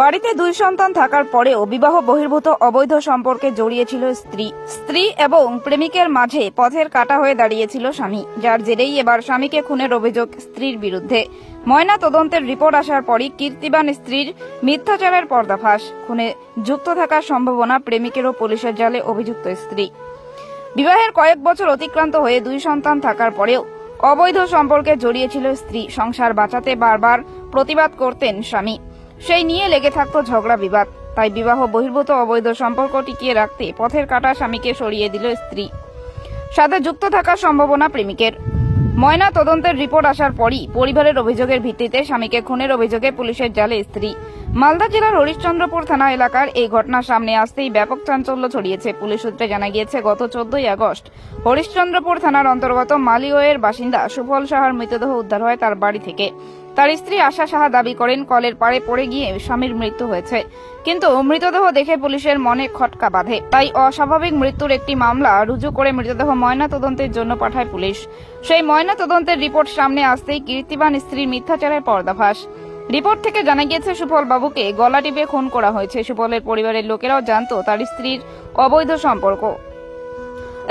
বাড়িতে দুই সন্তান থাকার পরেও বিবাহ বহির্ভূত অবৈধ সম্পর্কে জড়িয়েছিল স্ত্রী। স্ত্রী এবং প্রেমিকের মাঝে পথের কাটা হয়ে দাঁড়িয়েছিল স্বামী, যার জেরেই এবার স্বামীকে খুনের অভিযোগ স্ত্রীর বিরুদ্ধে। ময়না তদন্তের রিপোর্ট আসার পরই কীর্তিবান স্ত্রীর মিথ্যাচারের পর্দাফাশ। খুনে যুক্ত থাকার সম্ভাবনা প্রেমিকের ও পুলিশের জালে অভিযুক্ত স্ত্রী। বিবাহের কয়েক বছর অতিক্রান্ত হয়ে দুই সন্তান থাকার পরেও অবৈধ সম্পর্কে জড়িয়েছিল স্ত্রী। সংসার বাঁচাতে বারবার প্রতিবাদ করতেন স্বামী। সেই নিয়ে লেগে থাকতো ঝগড়া বিবাদ। তাই বিবাহ বহির্ভূত অবৈধ সম্পর্ক টিকিয়ে রাখতে পথের কাটা স্বামীকে সরিয়ে দিল স্ত্রী। সাথে যুক্ত থাকার সম্ভাবনা প্রেমিকের। ময়না তদন্তের রিপোর্ট আসার পরই পরিবারের অভিযোগের ভিত্তিতে স্বামীকে খুনের অভিযোগে পুলিশের জালে স্ত্রী। মালদা জেলার হরিশ্চন্দ্রপুর থানা এলাকার এই ঘটনা সামনে আসতেই ব্যাপক চাঞ্চল্য ছড়িয়েছে। পুলিশ সূত্রে জানা গিয়েছে, গত চোদ্দই আগস্ট হরিশ্চন্দ্রপুর থানার অন্তর্গত মালিওয়ের বাসিন্দা সুফল সাহার মৃতদেহ উদ্ধার হয় তার বাড়ি থেকে। তার স্ত্রী আশা সাহা দাবি করেন, কলের পাড়ে পড়ে গিয়ে স্বামীর মৃত্যু হয়েছে। কিন্তু মৃতদেহ দেখে পুলিশের মনে খটকা বাঁধে। তাই অস্বাভাবিক মৃত্যুর একটি মামলা রুজু করে মৃতদেহ ময়না তদন্তের জন্য পাঠায় পুলিশ। সেই ময়না তদন্তের রিপোর্ট সামনে আসতেই কীর্তিবান স্ত্রীর মিথ্যাচারের পর্দাভাস রিপোর্ট থেকে জানা গিয়েছে সুফল বাবুকে গলা টিপে খুন করা হয়েছে। সুফলের পরিবারের লোকেরাও জানতো তার স্ত্রীর অবৈধ সম্পর্ক।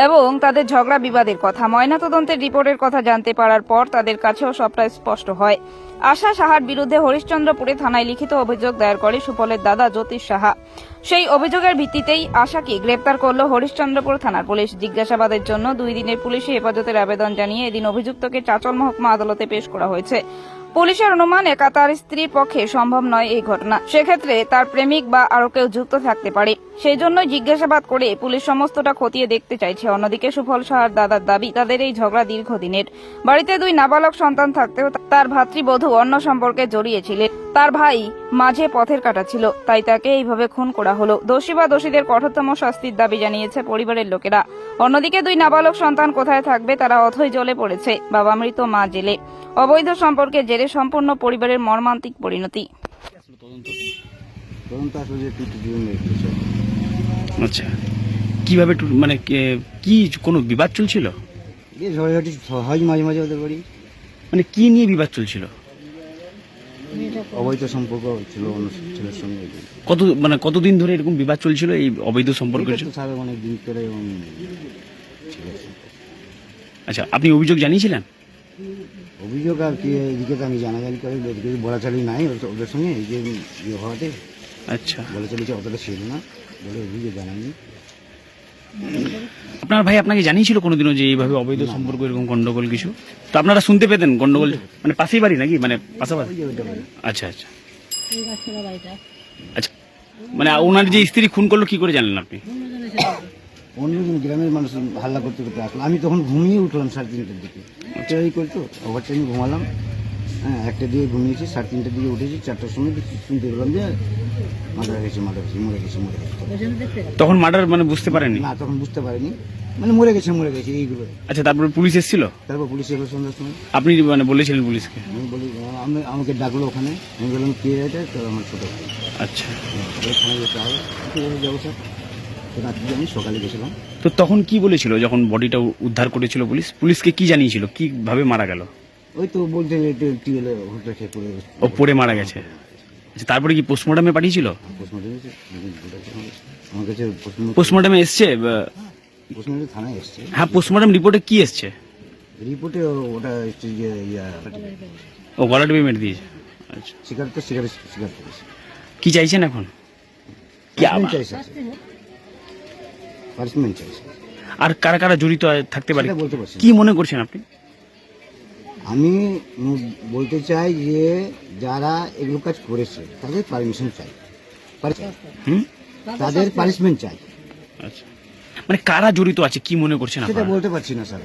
এবং তাদের ঝগড়া বিবাদের কথা। ময়নাতদন্তের রিপোর্টের কথা জানতে পারার পর তাদের কাছেও সবটা স্পষ্ট হয়। আশা সাহার বিরুদ্ধে হরিশ্চন্দ্রপুরে থানায় লিখিত অভিযোগ দায়ের করে সুফলের দাদা জ্যোতিষ সাহা। সেই অভিযোগের ভিত্তিতেই আশাকে গ্রেপ্তার করল হরিশ্চন্দ্রপুর থানার পুলিশ। জিজ্ঞাসাবাদের জন্য দুই দিনের পুলিশি হেফাজতের আবেদন জানিয়ে এদিন অভিযুক্তকে চাচল মহকুমা আদালতে পেশ করা হয়েছে। পুলিশের অনুমান একা তার স্ত্রীর পক্ষে সম্ভব নয় এই ঘটনা। সেক্ষেত্রে তার প্রেমিক বা আরও কেউ যুক্ত থাকতে পারে। সেই জন্য জিজ্ঞাসাবাদ করে পুলিশ সমস্তটা খতিয়ে দেখতে চাইছে। অন্যদিকে সুফল সাহার দাদার দাবি, তাদের এই ঝগড়া দীর্ঘদিনের। বাড়িতে দুই নাবালক সন্তান থাকতেও তার ভাতৃবধূ অন্য সম্পর্কে জড়িয়েছিলেন তার ভাই মাঝে পথের কাটা ছিল তাই তাকে এইভাবে খুন করা হলো। দোষী বা দোষীদের কঠোরতম শাস্তির দাবি জানিয়েছে পরিবারের লোকেরা। অন্যদিকে দুই নাবালক সন্তান কোথায় থাকবে তারা অথই জলে পড়েছে। বাবা মৃত মা জেলে। অবৈধ সম্পর্কে জেরে সম্পূর্ণ পরিবারের মর্মান্তিক পরিণতি। আচ্ছা। কীভাবে মানে কে- কি কোনো বিবাদ চলছিল? হয় মাঝে মাঝে ওদের বাড়ি। মানে কি নিয়ে বিবাদ চলছিল? অবৈধ সম্পর্ক ছিল অন্য ছেলের সঙ্গে কত মানে কতদিন ধরে এরকম বিবাদ চলছিল এই অবৈধ তো স্যার অনেক দিন ছিল আচ্ছা আপনি অভিযোগ জানিয়েছিলেন? অভিযোগ আর কি এদিকে তো আমি জানাজানি করে বলাচালি নাই ওদের- সঙ্গে এই যে হওয়াতে। আচ্ছা। বলাচালি যে অতটা ছিল না বলে অভিযোগ জানানি আপনার ভাই আপনাকে জানিয়েছিল কোনোদিনও যে এইভাবে অবৈধ সম্পর্ক এরকম গন্ডগোল কিছু? তো আপনারা শুনতে পেতেন গন্ডগোল মানে পাশেই বাড়ি নাকি? মানে পাশাপাশি। আচ্ছা আচ্ছা। আচ্ছা মানে ওনার যে স্ত্রী খুন করল কি করে জানলেন আপনি? অন্য গ্রামের মানুষ হাল্লা করতে করতে আসলো। আমি তখন ঘুমিয়ে উঠলাম সাড়ে তিনটের দিকে। এই করতো ওভার টাইমে ঘুমালাম। হ্যাঁ একটা দিয়ে ঘুমিয়েছি সাড়ে তিনটের দিকে উঠেছি চারটার সময় শুনতে পেলাম যে মারা গেছে মারা গেছে মরে গেছে মরে গেছে। তখন মার্ডার মানে বুঝতে পারেননি? না তখন বুঝতে পারিনি। মানে মরে গেছে মরে গেছে এইগুলো। আচ্ছা তারপরে পুলিশ এসেছিল? তারপর পুলিশ এলো সন্ধ্যার সময়। আপনি মানে বলেছিলেন পুলিশকে? আমি বলি আমি আমাকে ডাকলো ওখানে। আমি বললাম কে আছে তো আমার ছোটো আচ্ছা। ওখানে যেতে হবে। ঠিক আছে যাব স্যার। রাত্রি আমি সকালে গেছিলাম। তো তখন কি বলেছিল যখন বডিটা উদ্ধার করেছিল পুলিশ? পুলিশকে কি জানিয়েছিল? কীভাবে মারা গেল? ওই তো বলতে টিউলে হোটেল খেয়ে পড়ে গেছে। ও পড়ে মারা গেছে? আচ্ছা তারপরে কি পোস্টমর্টমে পাঠিয়েছিল? পোস্টমর্টম আমার কাছে পোস্টমর্টমে এসছে বা- থানায় এসছে। হ্যাঁ পোস্টমর্টম রিপোর্টে কি এসছে? রিপোর্টে ওটা এসছে যে ইয়া ও গলা মেরে দিয়েছে। আচ্ছা। স্বীকার তো স্বীকার স্বীকার করেছে কি চাইছেন এখন? কি পানিশমেন্ট আবার- চাইছে। পানিশমেন্ট চাইছে। আর কারা কারা জড়িত থাকতে পারে। কি মনে করছেন আপনি? আমি বলতে চাই যে যারা এগুলো কাজ করেছে তাদের পারমিশন চাই। হুম? তাদের পানিশমেন্ট চাই। আচ্ছা। মানে কারা জড়িত আছে কি মনে করছেন সেটা বলতে পারছি না স্যার।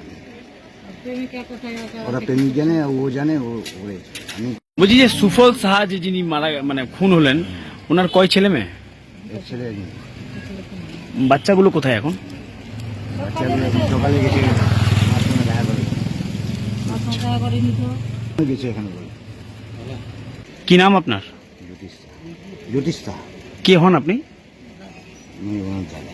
ওরা প্রেমিক জানে ও জানে ও ওরে আমি বলছি যে সুফল সাহা যে যিনি মারা মানে খুন হলেন ওনার কয় ছেলে মেয়ে? ছেলে বাচ্চাগুলো কোথায় এখন? বাচ্চাগুলো সকালে গেছে মার সঙ্গে দেখা করে গেছে এখানে বলে কি নাম আপনার? জ্যোতিষ জ্যোতিষ্ঠা দা কে হন আপনি? আমি জানি